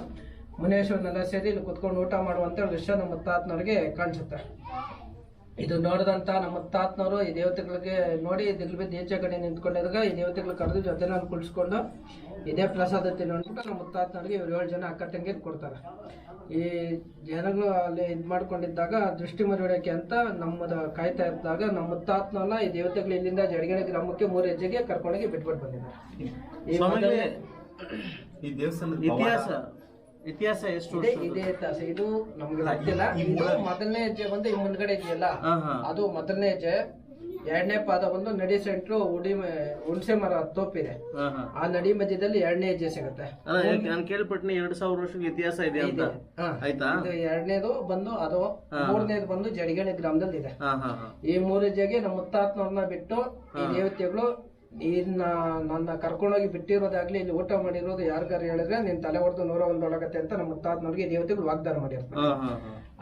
ಮುನೇಶ್ವರನೆಲ್ಲ ಸೇರಿ ಇಲ್ಲಿ ಕುತ್ಕೊಂಡು ಊಟ ಮಾಡುವಂತ ದೃಶ್ಯ ನಮ್ಮ ಮುತ್ತಾತ್ನವ್ರಿಗೆ ಕಾಣಿಸುತ್ತೆ. ಇದು ನೋಡಿದಂತ ನಮ್ಮ ಮುತ್ತಾತ್ನವರು ಈ ದೇವತೆಗಳಿಗೆ ನೋಡಿ ದಿಲ್ ಬಿದ್ದು ಈಚೆ ಕಡೆ ನಿಂತ್ಕೊಂಡಿದಾಗ ಈ ದೇವತೆಗಳು ಕರೆದು ಜೊತೆ ನಾನು ಕುಳಿಸ್ಕೊಂಡು ಇದೇ ಪ್ರಸಾದ ತಿನ್ನೋಣ ನಮ್ಮ ಮುತ್ತಾತ್ನವ್ರಿಗೆ ಇವ್ರು ಏಳು ಜನ ಅಕ್ಕ ತಂಗಿರ್ ಕೊಡ್ತಾರೆ. ಈ ಜನಗಳು ಅಲ್ಲಿ ಇದು ಮಾಡ್ಕೊಂಡಿದ್ದಾಗ ದೃಷ್ಟಿ ಮರಿಯೋಡಕ್ಕೆ ಅಂತ ನಮ್ಮದ ಕಾಯ್ತಾ ಇದ್ದಾಗ ನಮ್ಮ ಮುತ್ತಾತ್ನವನ್ನ ಈ ದೇವತೆಗಳು ಇಲ್ಲಿಂದ ಜಡಗಣೆ ಗ್ರಾಮಕ್ಕೆ ಮೂರು ಹೆಜ್ಜೆಗೆ ಕರ್ಕೊಂಡೋಗಿ ಬಿಟ್ಬಿಟ್ಟು ಬಂದಿದ್ದಾರೆ. ಈ ದೇವಸ್ಥಾನ ಈ ದೇವಸ್ಥಾನದ ಇತಿಹಾಸ. ಇತಿಹಾಸ ಎಷ್ಟು ಇದೇ ಇದೇ ಇತಿಹಾಸ ಇದು ನಮ್ಗೆ ಗೊತ್ತಿಲ್ಲ. ಇದು ಮೊದಲನೇ ಹೆಜ್ಜೆ ಬಂದು ಈ ಮುಂದ್ಗಡೆ ಇದೆಯಲ್ಲ? ಅದು ಮೊದಲನೇ ಹೆಜ್ಜೆ. ಎರಡನೇ ಪಾದ ಬಂದು ನಡಿ ಸೆಂಟ್ರು ಉಡಿ ಹುಣಸೆ ಮರ ತೋಪಿದೆ. ಆ ನಡಿ ಮಧ್ಯದಲ್ಲಿ ಎರಡನೇ ಹೆಜ್ಜೆ ಸಿಗುತ್ತೆ. ನಾನು ಕೇಳ್ಪಟ್ಟಿನಿ ಎರಡ್ ಸಾವಿರ ವರ್ಷದ ಇತಿಹಾಸ ಇದೆ ಅಂತ. ಆಯ್ತಾ? ಇದು ಎರಡನೇದು ಬಂದು ಅದು ಮೂರನೇದು ಬಂದು ಜಡಿಗಳ ಗ್ರಾಮದಲ್ಲಿ ಇದೆ ಈ ಮೂರು ಹೆಜ್ಜೆಗೆ ನಮ್ಮ ಮುತ್ತಾತ್ನವ್ರನ್ನ ಬಿಟ್ಟು ಈ ದೇವತೆಗಳು ಇನ್ನ ನನ್ನ ಕರ್ಕೊಂಡೋಗಿ ಬಿಟ್ಟಿರೋದಾಗ್ಲಿ ಇಲ್ಲಿ ಊಟ ಮಾಡಿರೋದು ಯಾರಿಗಾರು ಹೇಳಿದ್ರೆ ನಿನ್ ತಲೆ ಹೊಡೆದು ನೂರ ಒಂದೊಳಗತ್ತೆ ಅಂತ ನಮ್ಮ ಮುತ್ತಾತ್ನವ್ರಿಗೆ ದೇವತೆಗಳು ವಾಗ್ದಾನ ಮಾಡಿರ್ತಾರೆ.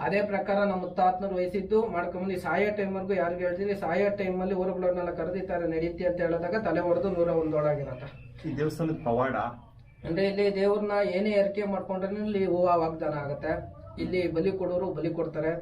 ಅದೇ ಪ್ರಕಾರ ನಮ್ಮ ಮುತ್ತಾತ್ನರು ವಹಿಸಿದ್ದು ಮಾಡ್ಕೊಂಬಂದು ಸಾಯೋ ಟೈಮ್ವರೆಗೂ ಯಾರಿಗೂ ಹೇಳ್ತೀನಿ ಸಾಯೋ ಟೈಮಲ್ಲಿ ಊರುಗಳನ್ನೆಲ್ಲ ಕರೆದಿದ್ದಾರೆ ನಡೀತಿ ಅಂತ ಹೇಳಿದಾಗ ತಲೆ ಹೊಡೆದು ನೂರ ಒಂದೊಳಗಿರತ್ತ ಈ ದೇವಸ್ಥಾನದ ಪವಾಡ? ಅಂದ್ರೆ ಇಲ್ಲಿ ದೇವ್ರನ್ನ ಏನೇ ಏರಿಕೆ ಮಾಡ್ಕೊಂಡ್ರೆ ಇಲ್ಲಿ ಹೂವು ವಾಗ್ದಾನ ಆಗುತ್ತೆ. ಇಲ್ಲಿ ಬಲಿ ಕೊಡೋರು ಬಲಿ ಕೊಡ್ತಾರೆ.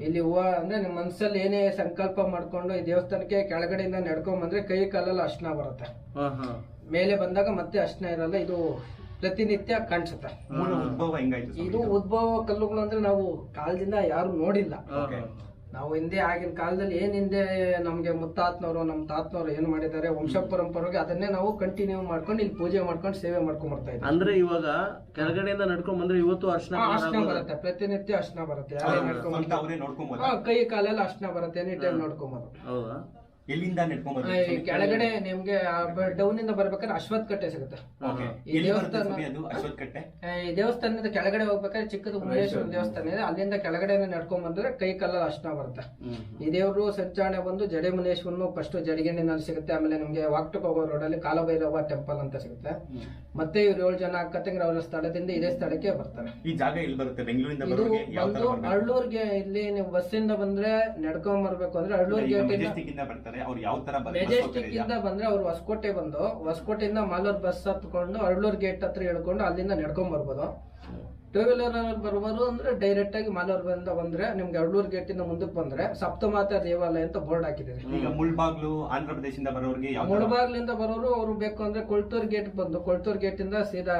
ಇಲ್ಲಿ ಹೂವ ಅಂದ್ರೆ ನಿಮ್ ಮನ್ಸಲ್ಲಿ ಏನೇ ಸಂಕಲ್ಪ ಮಾಡ್ಕೊಂಡು ಈ ದೇವಸ್ಥಾನಕ್ಕೆ ಕೆಳಗಡೆಯಿಂದ ನಡ್ಕೊಂಡ್ ಬಂದ್ರೆ ಕೈ ಕಾಲಲ್ಲಿ ಅರ್ಶನ ಬರುತ್ತೆ. ಹಾ ಹಾ. ಮೇಲೆ ಬಂದಾಗ ಮತ್ತೆ ಅರ್ಶನ ಇರಲ್ಲ ಇದು ಪ್ರತಿನಿತ್ಯ ಕಾಣಿಸುತ್ತೆ. ಮೂಲ ಉದ್ಭವ ಹೆಂಗಾಯ್ತು ಇದು ಉದ್ಭವ ಕಲ್ಲುಗಳು ಅಂದ್ರೆ ನಾವು ಕಾಲದಿಂದ ಯಾರು ನೋಡಿಲ್ಲ. ಓಕೆ. ನಾವು ಹಿಂದೆ ಆಗಿನ ಕಾಲದಲ್ಲಿ ಏನ್ ಹಿಂದೆ ನಮ್ಗೆ ಮುತ್ತಾತ್ನವರು ನಮ್ಮ ತಾತ್ನವರು ಏನ್ ಮಾಡಿದ್ದಾರೆ ವಂಶ ಪರಂಪರೆಗೆ ಅದನ್ನೇ ನಾವು ಕಂಟಿನ್ಯೂ ಮಾಡ್ಕೊಂಡು ಇಲ್ಲಿ ಪೂಜೆ ಮಾಡ್ಕೊಂಡು ಸೇವೆ ಮಾಡ್ಕೊಂಡ್ ಬರ್ತಾ ಇದ್ದೀವಿ. ಅಂದ್ರೆ ಇವಾಗ ಕೆಳಗಡೆಯಿಂದ ನಡ್ಕೊಂಡ್ ಬಂದ್ರೆ ಇವತ್ತು ಅರ್ಶನ ಬರುತ್ತೆ. ಪ್ರತಿನಿತ್ಯ ಅರ್ಶನ ಬರುತ್ತೆ. ಯಾರೇ ನಡ್ಕೊಂಡ್ ಕೈ ಕಾಲೆಲ್ಲ ಅರ್ಶನ ಬರುತ್ತೆ ಎನಿ ಟೈಮ್ ನೋಡ್ಕೊಂಬೋದು ಹೌದಾ? ಎಲ್ಲಿಂದ ಕೆಳಗಡೆ ನಿಮ್ಗೆ ಡೌನ್ ಇಂದ ಬರ್ಬೇಕಾದ್ರೆ ಅಶ್ವತ್ ಕಟ್ಟೆ ಸಿಗುತ್ತೆ. ಓಕೆ. ಈ ದೇವಸ್ಥಾನದಿಂದ ದೇವಸ್ಥಾನ- ಅದು? ಅಶ್ವತ್ ಕಟ್ಟೆ? ಈ ದೇವಸ್ಥಾನದ ಕೆಳಗಡೆ ಹೋಗ್ಬೇಕಾದ್ರೆ ಚಿಕ್ಕದು ಮುನೇಶ್ವರ ದೇವಸ್ಥಾನ ಇದೆ. ಅಲ್ಲಿಂದ ಕೆಳಗಡೆ ನಡ್ಕೊಂಡ್ ಬಂದ್ರೆ ಕೈ ಕಲ್ಲ ಅರ್ಶನ ಬರುತ್ತೆ. ಈ ದೇವರು ಸಂಚಾರಣೆ ಬಂದು ಜಡೆ ಮುನೇಶ್ವರನು ಫಸ್ಟ್ ಜಡಿಗೆಣ್ಣಿನಲ್ಲಿ ಸಿಗುತ್ತೆ. ಆಮೇಲೆ ನಿಮ್ಗೆ ವಾಕ್ಟಕ್ ಹೋಗೋ ರೋಡಲ್ಲಿ ಕಾಲಭೈರವ ಟೆಂಪಲ್ ಅಂತ ಸಿಗುತ್ತೆ. ಮತ್ತೆ ಇವ್ರು ಏಳು ಜನ ಅಕ್ಕತಂಗ್ರ ಅವರ ಸ್ಥಳದಿಂದ ಇದೇ ಸ್ಥಳಕ್ಕೆ ಬರ್ತಾರೆ. ಈ ಜಾಗ ಎಲ್ಲಿ ಬರುತ್ತೆ? ಬೆಂಗಳೂರಿಂದ ಬಂದು ಅಳ್ಳೂರ್ಗೆ ಇಲ್ಲಿ ನೀವು ಬಸ್ಸಿಂದ ಬಂದ್ರೆ ನಡ್ಕೊಂಡ್ ಬರ್ಬೇಕು ಅಂದ್ರೆ ಅಳ್ಳೂರ್ ಗೇಟ್ ಬರ್ತಾರೆ ಅವ್ರು ಯಾವ ತರ ಬಸ್ ಮೆಜೆಸ್ಟಿಕ್ ಇಂದ ಬಂದ್ರೆ ಅವ್ರು ಹೊಸಕೋಟೆ ಬಂದು ಹೊಸಕೋಟೆಯಿಂದ ಮಾಲೂರ್ ಬಸ್ ಹತ್ಕೊಂಡು ಅರಳೂರ್ ಗೇಟ್ ಹತ್ರ ಇಳ್ಕೊಂಡು ಅಲ್ಲಿಂದ ನಡ್ಕೊಂಡ್ ಬರ್ಬೋದು. ಟೂ ವೀಲರ್ ಬರ್ಬೋದು ಅಂದ್ರೆ ಡೈರೆಕ್ಟ್ ಆಗಿ ಮಾಲೂರ್ ಬಂದ ಬಂದ್ರೆ ನಿಮ್ಗೆ ಅರಳೂರ್ ಗೇಟ್ ಇಂದ ಮುಂದಕ್ಕೆ ಬಂದ್ರೆ ಸಪ್ತಮಾತ ದೇವಾಲಯ ಅಂತ ಬೋರ್ಡ್ ಹಾಕಿದ್ದಾರೆ. ಈಗ ಮುಳ್ಬಾಗ್ಲು ಆಂಧ್ರ ಪ್ರದೇಶದಿಂದ ಬರೋರಿಗೆ ಮುಳ್ಬಾಗ್ಲಿಂದ ಬರೋರು ಅವ್ರು ಬೇಕು ಅಂದ್ರೆ ಕೊಳ್ತೂರ್ ಗೇಟ್ ಬಂದು ಕೊಳ್ತೂರ್ ಗೇಟ್ ಇಂದ ಸೀದಾ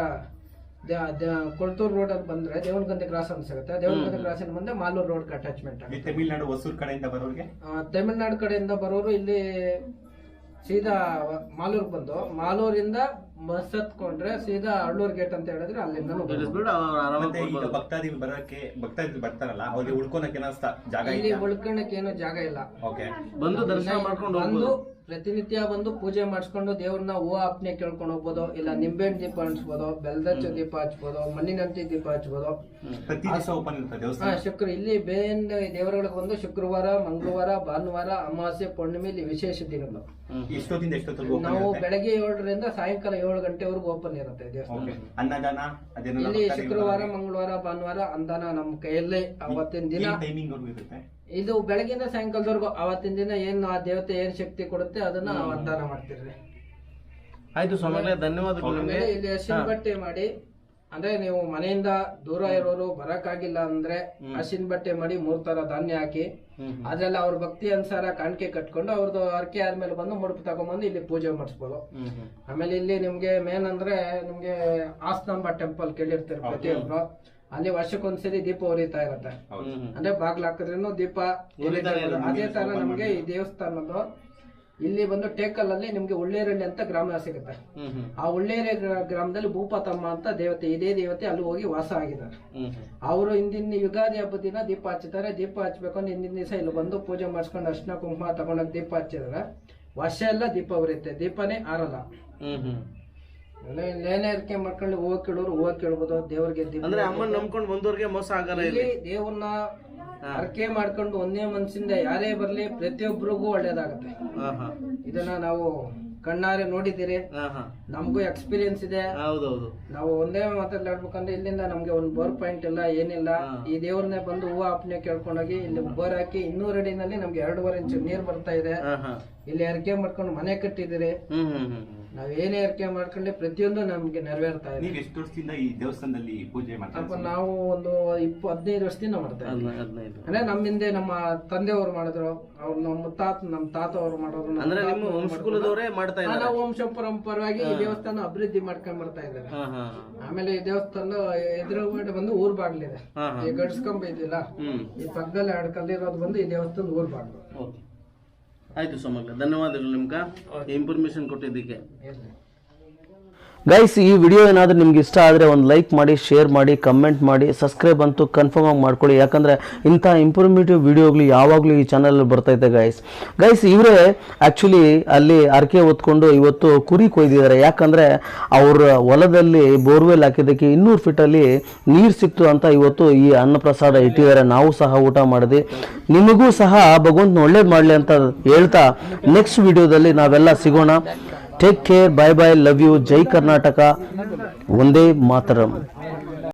ಕೊಳ್ತೂರ್ ರೋಡ್ ಅಲ್ಲಿ ಬಂದ್ರೆ ದೇವನಗಂದೆ ಕ್ರಾಸ್ ಅಂತ ಸಿಗುತ್ತೆ. ದೇವನಗಂದೆ ಕ್ರಾಸ್ ಮುಂದೆ ಮಾಲೂರ್ ರೋಡ್ ಅಟ್ಯಾಚ್ಮೆಂಟ್ ಆಗುತ್ತೆ. ತಮಿಳ್ನಾಡು ಹೊಸೂರ್ ಕಡೆಯಿಂದ ಬರೋರಿಗೆ? ತಮಿಳ್ನಾಡು ಕಡೆಯಿಂದ ಬರೋರು ಇಲ್ಲಿ ಸೀದಾ ಮಾಲೂರ್ ಬಂದು. ಮಾಲೂರಿಂದ ಬಸ್ ಹತ್ಕೊಂಡ್ರೆ ಸೀದಾ ಅಳ್ಳೂರ್ ಗೇಟ್ ಅಂತ ಹೇಳಿದ್ರೆ ಅಲ್ಲಿಂದ ಭಕ್ತಾದಿ ಅವ್ರು ಆರಾಮಾಗಿ ಮತ್ತೆ ಈಗ ಬರ್ಬೋದು. ಭಕ್ತಾದಿಗಳು ಬರೋಕೆ ಭಕ್ತಾದಿಗಳು ಬರ್ತಾರಲ್ಲ ಅವ್ರಿಗೆ ಉಳ್ಕೊಳಕ್ಕೆ ಜಾಗ ಇಲ್ಲಿ ಉಳ್ಕೊಳಕ್ಕೆ ಉಳ್ಕೊಳಕ್ ಏನು ಜಾಗ ಇಲ್ಲ. ಓಕೆ ಬಂದು ದರ್ಶನ ಮಾಡ್ಕೊಂಡು ಬಂದು ಪ್ರತಿನಿತ್ಯ ಬಂದು ಪೂಜೆ ಮಾಡಿಸ್ಕೊಂಡು ದೇವ್ರನ್ನ ಹೂ ಆಪ್ನೆ ಕೇಳ್ಕೊಂಡು ಹೋಗ್ಬೋದು ಇಲ್ಲ ನಿಂಬೆಹಣ್ಣು ದೀಪ ಹಂಚ್ಬೋದು ಬೆಲ್ದಚ್ಚ ದೀಪ ಹಚ್ಬೋದು ಮಣ್ಣಿನಂತಿ ದೀಪ ಹಚ್ಬೋದು. ಹಾ ಶುಕ್ರ ಇಲ್ಲಿ ಬೇರೆ ದೇವರುಗಳಿಗೆ ಬಂದು ಶುಕ್ರವಾರ ಮಂಗಳವಾರ ಭಾನುವಾರ ಅಮಾವಾಸ್ಯೆ ಪೌರ್ಣಿಮೆ ಇಲ್ಲಿ ವಿಶೇಷ ದಿನಗಳು ನಾವು ಬೆಳಗ್ಗೆ ಏಳರಿಂದ ಸಾಯಂಕಾಲ ಏಳು ಗಂಟೆವರೆಗೂ ಓಪನ್ ಇರುತ್ತೆ ದೇವಸ್ಥಾನ. ಇಲ್ಲಿ ಶುಕ್ರವಾರ ಮಂಗಳವಾರ ಭಾನುವಾರ ಅಂದಾನ ನಮ್ಮ ಕೈಯಲ್ಲೇ ಅವತ್ತಿನ ದಿನ. ಇದು ಬೆಳಗಿನ ಸಾಯಂಕಾಲದವರೆಗೂ ಅವತ್ತಿನ ದಿನ ಏನು ಆ ದೇವತೆ ಏನ್ ಶಕ್ತಿ ಕೊಡುತ್ತೆ ಅದನ್ನ ದಾನ ಮಾಡ್ತೀರಿ ಮಾಡ್ತಿರ್ರಿ. ಆಯ್ತು ಸ್ವಾಮಿಗಳೇ ಧನ್ಯವಾದಗಳು ನಿಮ್ಗೆ. ಆಮೇಲೆ ಇಲ್ಲಿ ಹಸಿನ್ ಬಟ್ಟೆ ಮಾಡಿ ಅಂದ್ರೆ ನೀವು ಮನೆಯಿಂದ ದೂರ ಇರೋರು ಬರಕ್ಕಾಗಿಲ್ಲ ಅಂದ್ರೆ ಹಸಿನ್ ಬಟ್ಟೆ ಮಾಡಿ ಮೂರ್ ತರ ಧಾನ್ಯ ಹಾಕಿ ಅದ್ರಲ್ಲಿ ಅವ್ರ ಭಕ್ತಿ ಅನುಸಾರ ಕಾಣಿಕೆ ಕಟ್ಕೊಂಡು ಅವ್ರದ್ದು ಅರ್ಕೆ ಆದ್ಮೇಲೆ ಬಂದು ಮುಡುಪು ತಗೊಂಡ್ಬಂದು ಇಲ್ಲಿ ಪೂಜೆ ಮಾಡಿಸ್ಬೋದು. ಆಮೇಲೆ ಇಲ್ಲಿ ನಿಮ್ಗೆ ಮೇನ್ ಅಂದ್ರೆ ನಿಮ್ಗೆ ಆಸ್ತಂಬ ಟೆಂಪಲ್ ಕೇಳಿರ್ತಾರೆ ಪ್ರತಿಯೊಬ್ರು. ಅಲ್ಲಿ ವರ್ಷಕ್ಕೊಂದ್ಸರಿ ದೀಪ ಉರಿತಾ ಇರುತ್ತೆ. ಅಂದ್ರೆ ಬಾಗ್ಲ ಹಾಕಿದ್ರೂ ದೀಪ. ಅದೇ ತರ ನಮ್ಗೆ ಈ ದೇವಸ್ಥಾನದ್ದು. ಇಲ್ಲಿ ಬಂದು ಟೇಕಲ್ ಅಲ್ಲಿ ನಿಮ್ಗೆ ಉಳ್ಳೇರಳ್ಳಿ ಅಂತ ಗ್ರಾಮ ಸಿಗುತ್ತೆ. ಆ ಉಳ್ಳೇರೆ ಗ್ರಾಮದಲ್ಲಿ ಭೂಪತಮ್ಮ ಅಂತ ದೇವತೆ ಇದೇ ದೇವತೆ ಅಲ್ಲಿ ಹೋಗಿ ವಾಸ ಆಗಿದ್ದಾರೆ. ಅವರು ಹಿಂದಿನ ಯುಗಾದಿ ಹಬ್ಬದ ದಿನ ದೀಪ ಹಚ್ಚಿದ್ದಾರೆ. ದೀಪ ಹಚ್ಬೇಕು ಅಂದ್ರೆ ಹಿಂದಿನ ದಿವಸ ಇಲ್ಲಿ ಬಂದು ಪೂಜೆ ಮಾಡಿಸ್ಕೊಂಡು ಅರ್ಶನ ಕುಂಕುಮ ತಗೊಂಡೋಗಿ ದೀಪ ಹಚ್ಚಿದಾರೆ ವರ್ಷ ಎಲ್ಲ ದೀಪ ಉರಿಯುತ್ತೆ ದೀಪನೇ ಆರಲ್ಲ ಅರ್ಕೆ ಮಾಡ್ಕೊಂಡು ಹೂವು ಕೇಳೋರು ಹೂವು ಕೇಳ್ಬೋದು ದೇವ್ರಿಗೆ ಅಂದ್ರೆ ಅಮ್ಮನ್ ನಂಬ್ಕೊಂಡು ಬಂದವ್ರಿಗೆ ಮೋಸ ಆಗಲ್ಲ ಇಲ್ಲಿ ದೇವ್ರನ್ನ ಅರ್ಕೆ ಮಾಡ್ಕೊಂಡು ಒಂದೇ ಮನಸ್ಸಿಂದ ಯಾರೇ ಬರ್ಲಿ ಪ್ರತಿಯೊಬ್ಬರಿಗೂ ಒಳ್ಳೇದಾಗತ್ತೆ. ಇದನ್ನ ನಾವು ಕಣ್ಣಾರೆ ನೋಡಿದ್ದೀರಿ. ನಮಗೂ ಎಕ್ಸ್ಪೀರಿಯನ್ಸ್ ಇದೆ. ಹೌದೌದು. ನಾವು ಒಂದೇ ಮಾತಾಡ್ಬೇಕಂದ್ರೆ ಇಲ್ಲಿಂದ ನಮ್ಗೆ ಒಂದು ಬೋರ್ ಪಾಯಿಂಟ್ ಇಲ್ಲ ಏನಿಲ್ಲ. ಈ ದೇವ್ರನ್ನೇ ಬಂದು ಹೂವು ಅಪ್ನೆ ಕೇಳ್ಕೊಂಡೋಗಿ ಇಲ್ಲಿ ಬೋರ್ ಹಾಕಿ ಇನ್ನೂರು ಅಡಿನಲ್ಲಿ ನಮ್ಗೆ ಎರಡೂವರೆ ಇಂಚು ನೀರ್ ಬರ್ತಾ ಇದೆ. ಇಲ್ಲಿ ಅರ್ಕೆ ಮಾಡ್ಕೊಂಡು ಮನೆ ಕಟ್ಟಿದಿರಿ ಹ್ಮ್ ಹ್ಮ್ ಹ್ಮ್ ನಾವ್ ಏನೇ ಅರ್ಕೆ ಮಾಡ್ಕೊಂಡ್ರೆ ಪ್ರತಿಯೊಂದು ನಮ್ಗೆ ನೆರವೇರ್ತಾ ಇದೆ. ನೀವು ಎಷ್ಟು ವರ್ಷದಿಂದ ಈ ದೇವಸ್ಥಾನದಲ್ಲಿ ಪೂಜೆ ನಾವು ಒಂದು ಇಪ್ಪ ಹದಿನೈದು ವರ್ಷದಿಂದ ಮಾಡ್ತಾ ಇದ್ದೀವಿ. ಅಂದ್ರೆ ನಮ್ಮ ಹಿಂದೆ ನಮ್ಮ ತಂದೆಯವರು ಮಾಡಿದ್ರು ಅವ್ರು ನಮ್ಮ ಮುತ್ತಾತ ನಮ್ಮ ತಾತ ಅವರು ಮಾಡೋರು ನಮ್ಮ ಅಂದ್ರೆ ನಿಮ್ಮ ವಂಶಕುಲದವರೇ ಮಾಡ್ತಾ ಇದ್ದಾರೆ. ನಾವು ವಂಶ ಪರಂಪರವಾಗಿ ಈ ದೇವಸ್ಥಾನ ಅಭಿವೃದ್ಧಿ ಮಾಡ್ಕೊಂಡ್ ಬರ್ತಾ ಇದ್ದಾರೆ. ಹಾ ಹಾ ಆಮೇಲೆ ಈ ದೇವಸ್ಥಾನ ಎದುರುಗಡೆ ಬಂದು ಊರ್ ಬಾಗ್ಲಿದೆ. ಹಾ ಹಾ. ಈ ಗಡ್ಸ್ಕೊಂಬ ಇದಿಲ್ಲ ಹ್ಮ್. ಈ ಪಕ್ಕದಲ್ಲಿ ಎರಡು ಕಲ್ಲಿರೋದು ಬಂದು ಈ ದೇವಸ್ಥಾನ ಊರ್ ಬಾಗ್ಲು. ಓಕೆ. ಆಯ್ತು ಸ್ವಾಮಿಗಳೇ ಧನ್ಯವಾದಗಳು ನಿಮ್ಗೆ. ಇನ್ಫಾರ್ಮೇಶನ್ ಕೊಟ್ಟಿದ್ದಕ್ಕೆ. ಗೈಸ್ ಈ ವಿಡಿಯೋ ಏನಾದರೂ ನಿಮ್ಗೆ ಇಷ್ಟ ಆದರೆ ಒಂದು ಲೈಕ್ ಮಾಡಿ ಶೇರ್ ಮಾಡಿ ಕಮೆಂಟ್ ಮಾಡಿ ಸಬ್ಸ್ಕ್ರೈಬ್ ಅಂತೂ ಕನ್ಫರ್ಮ್ ಆಗಿ ಮಾಡ್ಕೊಳ್ಳಿ ಯಾಕಂದರೆ ಇಂಥ ಇಂಪ್ರೂವ್ಮೇಟಿವ್ ವಿಡಿಯೋಗಳು ಯಾವಾಗಲೂ ಈ ಚಾನಲಲ್ಲಿ ಬರ್ತೈತೆ ಗೈಸ್ ಗೈಸ್ ಇವರೇ ಆ್ಯಕ್ಚುಲಿ ಅಲ್ಲಿ ಅರ್ಕೆ ಹೊತ್ಕೊಂಡು ಇವತ್ತು ಕುರಿ ಕೊಯ್ದಿದ್ದಾರೆ. ಯಾಕಂದರೆ ಅವರ ಹೊಲದಲ್ಲಿ ಬೋರ್ವೆಲ್ ಹಾಕಿದ್ದಕ್ಕೆ ಇನ್ನೂರು ಫೀಟಲ್ಲಿ ನೀರು ಸಿಕ್ತು ಅಂತ ಇವತ್ತು ಈ ಅನ್ನಪ್ರಸಾದ ಇಟ್ಟಿದ್ದಾರೆ. ನಾವು ಸಹ ಊಟ ಮಾಡಿದೆ ನಿಮಗೂ ಸಹ ಭಗವಂತನ ಒಳ್ಳೇದು ಮಾಡಲಿ ಅಂತ ಹೇಳ್ತಾ ನೆಕ್ಸ್ಟ್ ವಿಡಿಯೋದಲ್ಲಿ ನಾವೆಲ್ಲ ಸಿಗೋಣ. Take care bye bye love you Jai Karnataka Vande Mataram